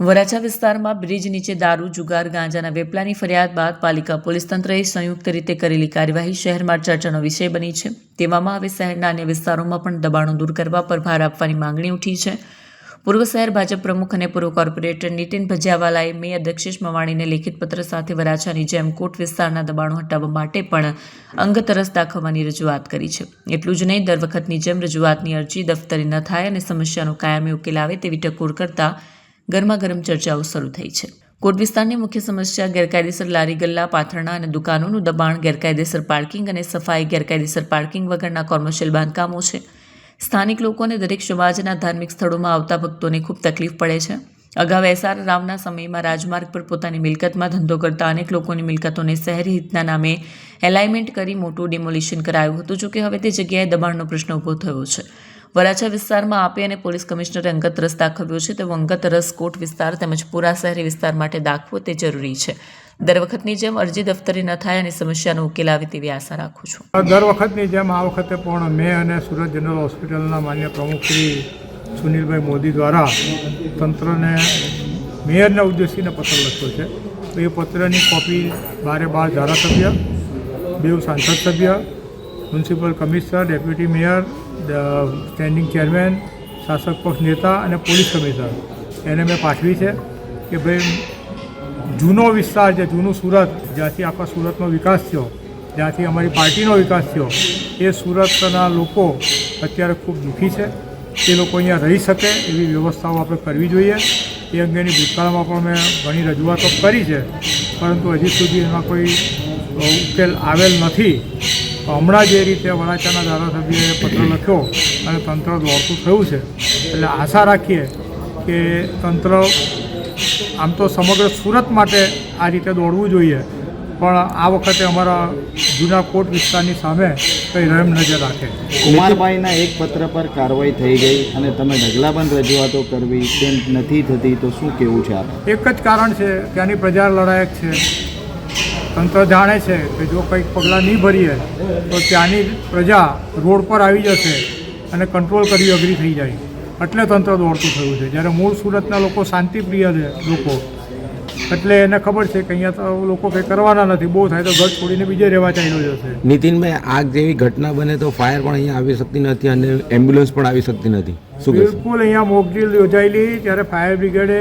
વરાછા વિસ્તારમાં બ્રિજ નીચે દારૂ, જુગાર, ગાંજાના વેપલાની ફરિયાદ બાદ પાલિકા પોલીસ તંત્રએ સંયુક્ત રીતે કરેલી કાર્યવાહી શહેરમાં ચર્ચાનો વિષય બની છે. તેવામાં હવે શહેરના અન્ય વિસ્તારોમાં પણ દબાણો દૂર કરવા પર ભાર આપવાની માંગણી ઉઠી છે. પૂર્વ શહેર ભાજપ પ્રમુખ અને પૂર્વ કોર્પોરેટર નીતિન ભજિયાવાલાએ મેયર દક્ષેશ મવાણીને લેખિત પત્ર સાથે વરાછાની જેમ કોટ વિસ્તારના દબાણો હટાવવા માટે પણ અંગતરસ દાખવવાની રજૂઆત કરી છે. એટલું જ નહીં, દર વખતની જેમ રજૂઆતની અરજી દફતરે ન થાય અને સમસ્યાનો કાયમી ઉકેલ આવે તેવી ટકોર કરતા ગરમા ગરમ ચર્ચાઓ શરૂ થઈ છે. કોટ વિસ્તારની મુખ્ય સમસ્યા ગેરકાયદેસર લારી ગલ્લા, પાથરણા અને દુકાનોનું દબાણ, ગેરકાયદેસર પાર્કિંગ અને સફાઈ, ગેરકાયદેસર પાર્કિંગ વગરના કોમર્શિયલ બાંધકામો છે. સ્થાનિક લોકોને દરેક સમાજના ધાર્મિક સ્થળોમાં આવતા ભક્તોને ખૂબ તકલીફ પડે છે. અગાઉ એસઆર રાવના સમયમાં રાજમાર્ગ પર પોતાની મિલકતમાં ધંધો કરતા અનેક લોકોની મિલકતોને શહેરી હિતના નામે એલાઇમેન્ટ કરી મોટું ડિમોલિશન કરાયું હતું. જોકે હવે તે જગ્યાએ દબાણનો પ્રશ્ન ઊભો થયો છે. વરાછા વિસ્તારમાં આપી અને પોલીસ કમિશનરે અંગત રસ દાખવ્યો છે. તેવો અંગત રસ કોટ વિસ્તાર તેમજ પૂરા શહેરી વિસ્તાર માટે દાખવો તે જરૂરી છે. દર વખતની જેમ અરજી દફતરી ન થાય અને સમસ્યાનો ઉકેલ આવે તેવી આશા રાખું છું. દર વખતની જેમ આ વખતે પણ મેં અને સુરત જનરલ હોસ્પિટલના માન્ય પ્રમુખ શ્રી સુનિલભાઈ મોદી દ્વારા તંત્રને મેયરને ઉદ્દેશીને પત્ર લખ્યો છે. તો એ પત્રની કોપી બારે બાર ધારાસભ્ય, બેઉ સાંસદ સભ્ય, municipal commissioner, deputy mayor standing chairman શાસક પક્ષ નેતા અને પોલીસ કમિશનર. એને મેં પાઠવી છે કે ભાઈ, જૂનો વિસ્તાર જે જૂનું સુરત, જ્યાંથી આખા સુરતનો વિકાસ થયો, જ્યાંથી અમારી પાર્ટીનો વિકાસ થયો, એ સુરતના લોકો અત્યારે ખૂબ દુઃખી છે. એ લોકો અહીંયા રહી શકે એવી વ્યવસ્થાઓ આપણે કરવી જોઈએ. એ અંગેની ભૂતકાળમાં પણ મેં ઘણી રજૂઆતો કરી છે. પરંતુ હજી સુધી એમાં કોઈ ઉકેલ આવેલ નથી. હમણાં જે રીતે વડાચાના ધારાસભ્યએ પત્ર લખ્યો અને તંત્ર દોડતું થયું છે એટલે આશા રાખીએ કે તંત્ર આમ તો સમગ્ર સુરત માટે આ રીતે દોડવું જોઈએ પણ આ વખતે અમારા જૂના કોટ વિસ્તારની સામે કંઈ રહેમ નજર રાખે. કુમારભાઈના એક પત્ર પર કાર્યવાહી થઈ ગઈ અને તમે ઢગલાબંધ રજૂઆતો કરવી તેમ નથી થતી તો શું કેવું છે આપ? એક જ કારણ છે ત્યાંની પ્રજા લડાયક છે. તંત્ર જાણે છે કે જો કંઈક પગલાં નહીં ભરીએ તો ત્યાંની પ્રજા રોડ પર આવી જશે અને કંટ્રોલ કરવી અઘરી થઈ જાય. એટલે તંત્ર દોડતું થયું છે. જ્યારે મૂળ સુરતના લોકો શાંતિપ્રિય છે લોકો. એટલે એને ખબર છે કે અહીંયા તો લોકો કંઈ કરવાના નથી. બહુ થાય તો ઘર છોડીને બીજે રહેવા ચાલ્યો જશે. નીતિનભાઈ આગ જેવી ઘટના બને તો ફાયર પણ અહીંયા આવી શકતી નથી અને એમ્બ્યુલન્સ પણ આવી શકતી નથી. બિલકુલ અહીંયા મોકડ્રીલ યોજાયેલી. ત્યારે ફાયર બ્રિગેડે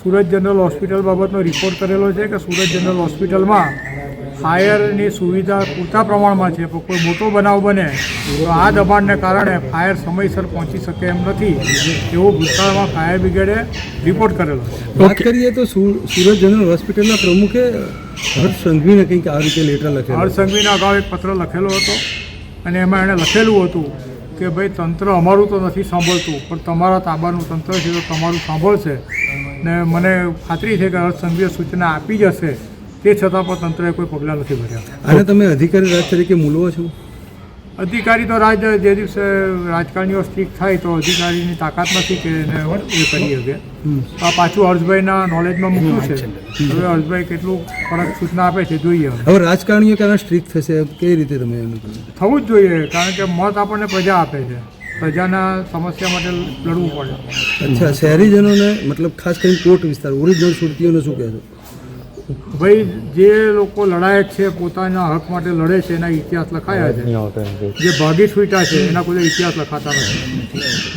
સુરત જનરલ હોસ્પિટલ બાબતનો રિપોર્ટ કરેલો છે કે સુરત જનરલ હોસ્પિટલમાં ફાયરની સુવિધા પૂરતા પ્રમાણમાં છે. પણ કોઈ મોટો બનાવ બને તો આ દબાણને કારણે ફાયર સમયસર પહોંચી શકે એમ નથી એવો ભૂતકાળમાં ફાયર બ્રિગેડે રિપોર્ટ કરેલો વાત કરીએ તો સુરત જનરલ હોસ્પિટલના પ્રમુખે હર્ષ સંઘવીને કંઈક આ રીતે લેટર લખેલું. હર્ષ સંઘવીને અગાઉ એક પત્ર લખેલો હતો અને એમાં એણે લખેલું હતું કે ભાઈ તંત્ર અમારું તો નથી સાંભળતું પણ તમારા તાબાનું તંત્ર છે તો તમારું સાંભળશે. ને મને ખાતરી છે કે અર્થસંઘીય સૂચના આપી જશે. તે છતાં પણ તંત્રએ કોઈ પગલાં નથી ભર્યા. અને તમે અધિકારી રાજ તરીકે મૂલવો છો? અધિકારી તો રાજ જે દિવસે રાજકારણીઓ સ્ટ્રીક થાય તો અધિકારીની તાકાત નથી કે એને એ કરી શકે. આ પાછું હર્ષભાઈના નોલેજમાં મૂક્યું છે. હવે હર્ષભાઈ કેટલું કડક સૂચના આપે છે જોઈએ. હવે. રાજકારણીઓ ક્યારે સ્ટ્રિક્ટ થશે? કેવી રીતે તમે થવું જ જોઈએ કારણ કે મત આપણને પ્રજા આપે છે. પ્રજાના સમસ્યા માટે લડવું પડે. અચ્છા શહેરીજનોને મતલબ ખાસ કરીને કોટ વિસ્તાર ઓરિજિનલ સુરતીઓને શું કહેશો? ભાઈ જે લોકો લડાયક છે પોતાના હક માટે લડે છે એના ઇતિહાસ લખાયા છે. જે ભાગી છૂટા છે એના કોઈ ઇતિહાસ લખાતા નથી.